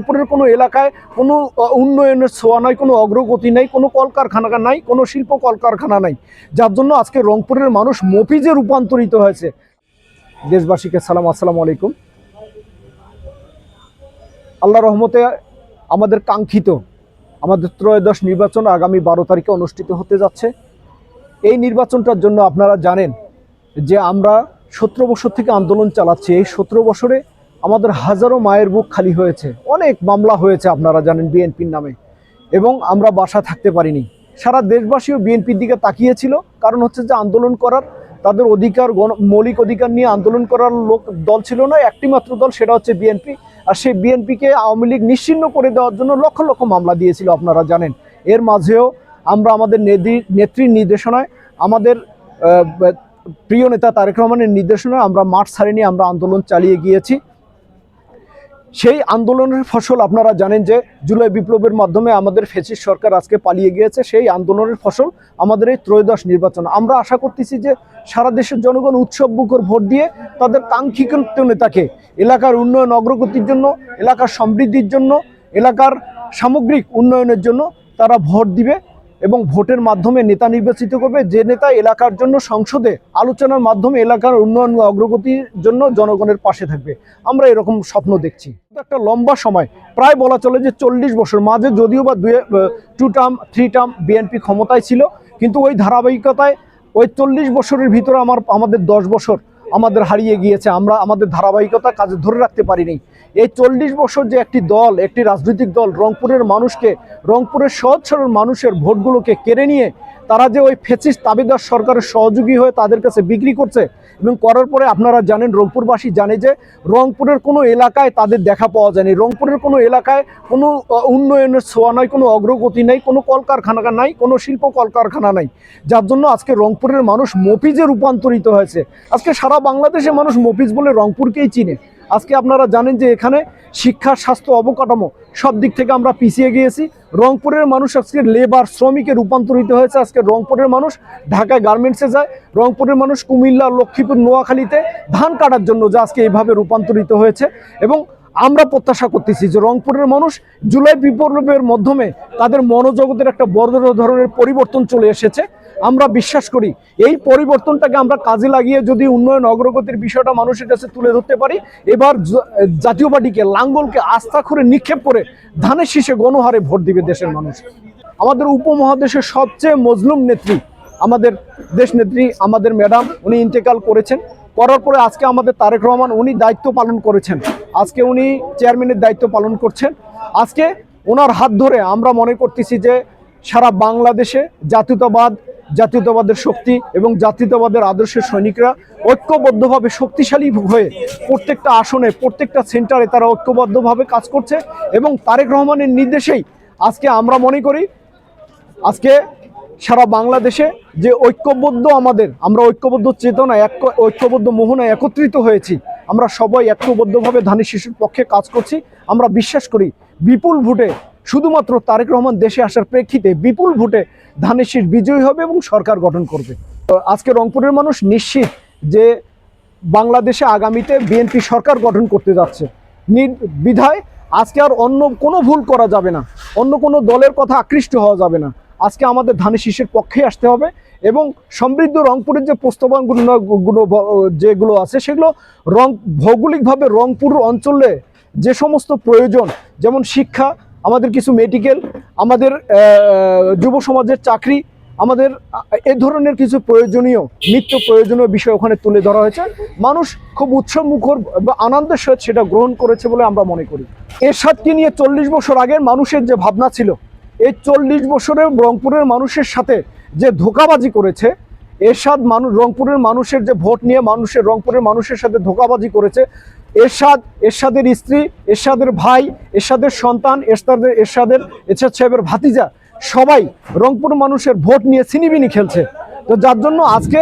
রংপুরের কোনো এলাকায় কোনো উন্নয়নের ছোঁয়া নাই, কোনো অগ্রগতি নাই, কোনো কলকারখানা নাই, কোনো শিল্প কলকারখানা নাই। যার জন্য আজকে রংপুরের মানুষ মফিজে রূপান্তরিত হয়েছে। দেশবাসীকে সালাম, আসসালামু আলাইকুম। আল্লাহ রহমতে আমাদের কাঙ্ক্ষিত, আমাদের ত্রয়োদশ নির্বাচন আগামী বারো তারিখে অনুষ্ঠিত হতে যাচ্ছে। এই নির্বাচনটার জন্য আপনারা জানেন যে আমরা সতেরো বছর থেকে আন্দোলন চালাচ্ছি। এই সতেরো বছরে আমাদের হাজারো মায়ের বুক খালি হয়েছে। অনেক মামলা হয়েছে আপনারা জানেন বিএনপির নামে। এবং আমরা বাসা থাকতে পারিনি। সারা দেশবাসীও বিএনপির দিকে তাকিয়েছিল। কারণ হচ্ছে যে আন্দোলন করার, তাদের অধিকার, গণ মৌলিক অধিকার নিয়ে আন্দোলন করার লোক দল ছিল না। একটি মাত্র দল সেটা হচ্ছে বিএনপি। আর সেই বিএনপিকে আওয়ামী লীগ নিশ্চিহ্ন করে দেওয়ার জন্য লক্ষ লক্ষ মামলা দিয়েছিল আপনারা জানেন। এর মাঝেও আমরা আমাদের নেত্রীর নির্দেশনায়, আমাদের প্রিয় নেতা তারেক রহমানের নির্দেশনায় আমরা মাঠ ছাড়িনি, আমরা আন্দোলন চালিয়ে গিয়েছি। সেই আন্দোলনের ফসল আপনারা জানেন যে জুলাই বিপ্লবের মাধ্যমে আমাদের ফেসিস সরকার আজকে পালিয়ে গিয়েছে, সেই আন্দোলনের ফসল আমাদের এই ত্রয়োদশ নির্বাচন। আমরা আশা করতেছি যে সারা দেশের জনগণ উৎসব মুখর ভোট দিয়ে তাদের কাঙ্ক্ষিত নেতাকে এলাকার উন্নয়ন অগ্রগতির জন্য, এলাকার সমৃদ্ধির জন্য, এলাকার সামগ্রিক উন্নয়নের জন্য তারা ভোট দিবে। এবং ভোটের মাধ্যমে নেতা নির্বাচিত করবে। যে নেতা এলাকার জন্য সংসদে আলোচনার মাধ্যমে এলাকার উন্নয়ন অগ্রগতির জন্য জনগণের পাশে থাকবে। আমরা এরকম স্বপ্ন দেখছি। একটা লম্বা সময়, প্রায় বলা চলে যে চল্লিশ বছর মাঝে যদিও বা দুয়ে two term three term BNP ক্ষমতায় ছিল, কিন্তু ওই ধারাবাহিকতায় ওই চল্লিশ বছরের ভিতরে আমার, আমাদের দশ বছর আমাদের হারিয়ে গিয়েছে, আমরা আমাদের ধারাবাহিকতা কাজে ধরে রাখতে পারিনি। এই চল্লিশ বছর যে একটি দল, একটি রাজনৈতিক দল, রংপুরের মানুষকে, রংপুরের সহজ সরল মানুষের ভোটগুলোকে কেড়ে নিয়ে তারা যে ওই ফেসিস তাবেদার সরকারের সহযোগী হয়ে তাদের কাছে বিক্রি করছে এবং করার পরে আপনারা জানেন, রংপুরবাসী জানে যে রংপুরের কোনো এলাকায় তাদের দেখা পাওয়া যায়নি। রংপুরের কোনো এলাকায় কোনো উন্নয়নের ছোঁয়া নাই, কোনো অগ্রগতি নাই, কোনো কলকারখানা নাই, কোনো শিল্প কলকারখানা নাই। যার জন্য আজকে রংপুরের মানুষ মফিজে রূপান্তরিত হয়েছে। আজকে সারা বাংলাদেশে মানুষ মফিজ বলে রংপুরকেই চিনে। আজকে আপনারা জানেন যে এখানে শিক্ষা, স্বাস্থ্য, অবকাঠামো সব দিক থেকে আমরা পিছিয়ে গিয়েছি। রংপুরের মানুষ আজকে লেবার শ্রমিকে রূপান্তরিত হয়েছে। আজকে রংপুরের মানুষ ঢাকায় গার্মেন্টসে যায়। রংপুরের মানুষ কুমিল্লা, লক্ষ্মীপুর, নোয়াখালীতে ধান কাটার জন্য যে আজকে এইভাবে রূপান্তরিত হয়েছে। এবং আমরা প্রত্যাশা করতেছি যে রংপুরের মানুষ জুলাই বিপ্লবের মাধ্যমে তাদের মনোজগতের একটা বড় ধরনের পরিবর্তন চলে এসেছে। আমরা বিশ্বাস করি, এই পরিবর্তনটাকে আমরা কাজে লাগিয়ে যদি উন্নয়ন অগ্রগতির বিষয়টা মানুষের কাছে তুলে ধরতে পারি, এবার জাতীয় পার্টিকে, লাঙ্গলকে আস্থা করে, নিক্ষেপ করে ধানের শীষে গণহারে ভোট দিবে দেশের মানুষ। আমাদের উপমহাদেশের সবচেয়ে মজলুম নেত্রী আমাদের দেশ নেত্রী, আমাদের ম্যাডাম, উনি ইন্তেকাল করেছেন। করার পরে আজকে আমাদের তারেক রহমান, উনি দায়িত্ব পালন করেছেন। আজকে উনি চেয়ারম্যানের দায়িত্ব পালন করছেন। আজকে ওনার হাত ধরে আমরা মনে করতেছি যে সারা বাংলাদেশে জাতীয়তাবাদ জাতীয়তাবাদের শক্তি এবং জাতীয়তাবাদের আদর্শের সৈনিকরা ঐক্যবদ্ধভাবে শক্তিশালী হয়ে প্রত্যেকটা আসনে, প্রত্যেকটা সেন্টারে তারা ঐক্যবদ্ধভাবে কাজ করছে এবং তারেক রহমানের নির্দেশেই আজকে আমরা মনে করি, আজকে সারা বাংলাদেশে যে ঐক্যবদ্ধ আমাদের, আমরা ঐক্যবদ্ধ চেতনা ঐক্যবদ্ধ মোহনায় একত্রিত হয়েছি, আমরা সবাই ঐক্যবদ্ধভাবে ধানের শিশুর পক্ষে কাজ করছি, আমরা বিশ্বাস করি বিপুল ভোটে শুধুমাত্র তারেক রহমান দেশে আসার প্রেক্ষিতে বিপুল ভোটে ধানের শীষ বিজয়ী হবে এবং সরকার গঠন করবে। আজকে রংপুরের মানুষ নিশ্চিত যে বাংলাদেশে আগামীতে বিএনপি সরকার গঠন করতে যাচ্ছে। বিধায় আজকে আর অন্য কোনো ভুল করা যাবে না। অন্য কোনো দলের কথা আকৃষ্ট হওয়া যাবে না। আজকে আমাদের ধানের শীষের পক্ষে আসতে হবে এবং সমৃদ্ধ রংপুরের যে প্রস্তাবনাগুলো গুলো যেগুলো আছে সেগুলো রং, ভৌগোলিকভাবে রংপুর অঞ্চলে যে সমস্ত প্রয়োজন, যেমন শিক্ষা আমাদের কিছু মেডিকেল আমাদের যুব সমাজের চাকরি, আমাদের এ ধরনের কিছু প্রয়োজনীয়, নিত্য প্রয়োজনীয় বিষয় ওখানে তুলে ধরা হয়েছে। মানুষ খুব উৎসব মুখর বা আনন্দের সহিত সেটা গ্রহণ করেছে বলে আমরা মনে করি। এরশাদকে নিয়ে চল্লিশ বছর আগের মানুষের যে ভাবনা ছিল, এই চল্লিশ বছরে রংপুরের মানুষের সাথে যে ধোকাবাজি করেছে এরশাদ মানুষ রংপুরের মানুষের যে ভোট নিয়ে মানুষের, রংপুরের মানুষের সাথে ধোকাবাজি করেছে এরশাদ, এরশাদের স্ত্রী, এরশাদের ভাই, এরশাদের সন্তান, এরশাদের এরশাদের এরশাদ সাহেবের ভাতিজা সবাই রংপুর মানুষের ভোট নিয়ে ছিনিবিনি খেলছে। তো যার জন্য আজকে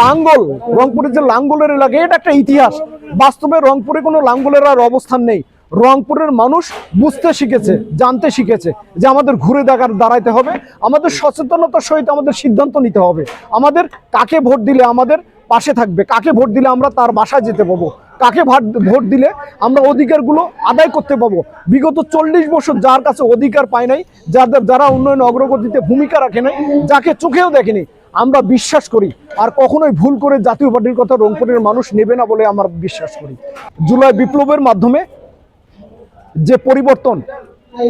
লাঙ্গল, রংপুরের যে লাঙ্গলের এলাকা, এটা একটা ইতিহাস। বাস্তবে রংপুরে কোনো লাঙ্গলের আর অবস্থান নেই। রংপুরের মানুষ বুঝতে শিখেছে, জানতে শিখেছে যে আমাদের ঘুরে দেখার, দাঁড়াইতে হবে। আমাদের সচেতনতার সহিত আমাদের সিদ্ধান্ত নিতে হবে। আমাদের কাকে ভোট দিলে আমাদের পাশে থাকবে, কাকে ভোট দিলে আমরা তার বাসায় যেতে পাবো কাকে ভাট- দিলে আমরা অধিকারগুলো আদায় করতে পাবো বিগত চল্লিশ বছর যার কাছে অধিকার পায় নাই, যাদের যারা উন্নয়ন অগ্রগতিতে ভূমিকা রাখে নাই, যাকে চোখেও দেখেনি, আমরা বিশ্বাস করি। আর কখনোই ভুল করে জাতীয় পার্টির কথা রংপুরের মানুষ নেবে না বলে আমরা বিশ্বাস করি। জুলাই বিপ্লবের মাধ্যমে যে পরিবর্তন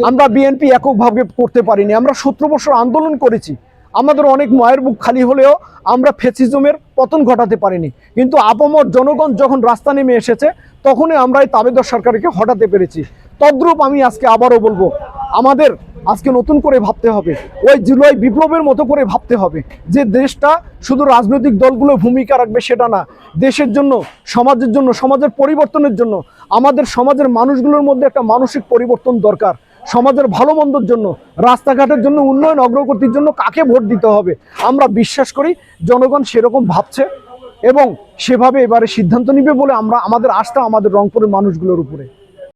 আমরা বিএনপি এককভাবে করতে পারিনি, আমরা সতেরো বছর আন্দোলন করেছি আমাদের অনেক মায়ের বুক খালি হলেও আমরা ফেসিজমের পতন ঘটাতে পারিনি। কিন্তু আপমর জনগণ যখন রাস্তা নেমে এসেছে, তখনই আমরা এই তাবেদর সরকারকে হটাতে পেরেছি। তদ্রূপ আমি আজকে আবারও বলব, আমাদের আজকে নতুন করে ভাবতে হবে, ওই জুলাই বিপ্লবের মতো করে ভাবতে হবে যে দেশটা শুধু রাজনৈতিক দলগুলো ভূমিকা রাখবে সেটা না, দেশের জন্য, সমাজের জন্য, সমাজের পরিবর্তনের জন্য, আমাদের সমাজের মানুষগুলোর মধ্যে একটা মানসিক পরিবর্তন দরকার। সমাজের ভালো মন্দর জন্য, রাস্তাঘাটের জন্য, উন্নয়ন অগ্রগতির জন্য কাকে ভোট দিতে হবে? আমরা বিশ্বাস করি জনগণ সেরকম ভাবছে এবং সেভাবে এবারে সিদ্ধান্ত নিবে বলে আমরা, আমাদের আস্থা আমাদের রংপুরের মানুষগুলোর উপরে।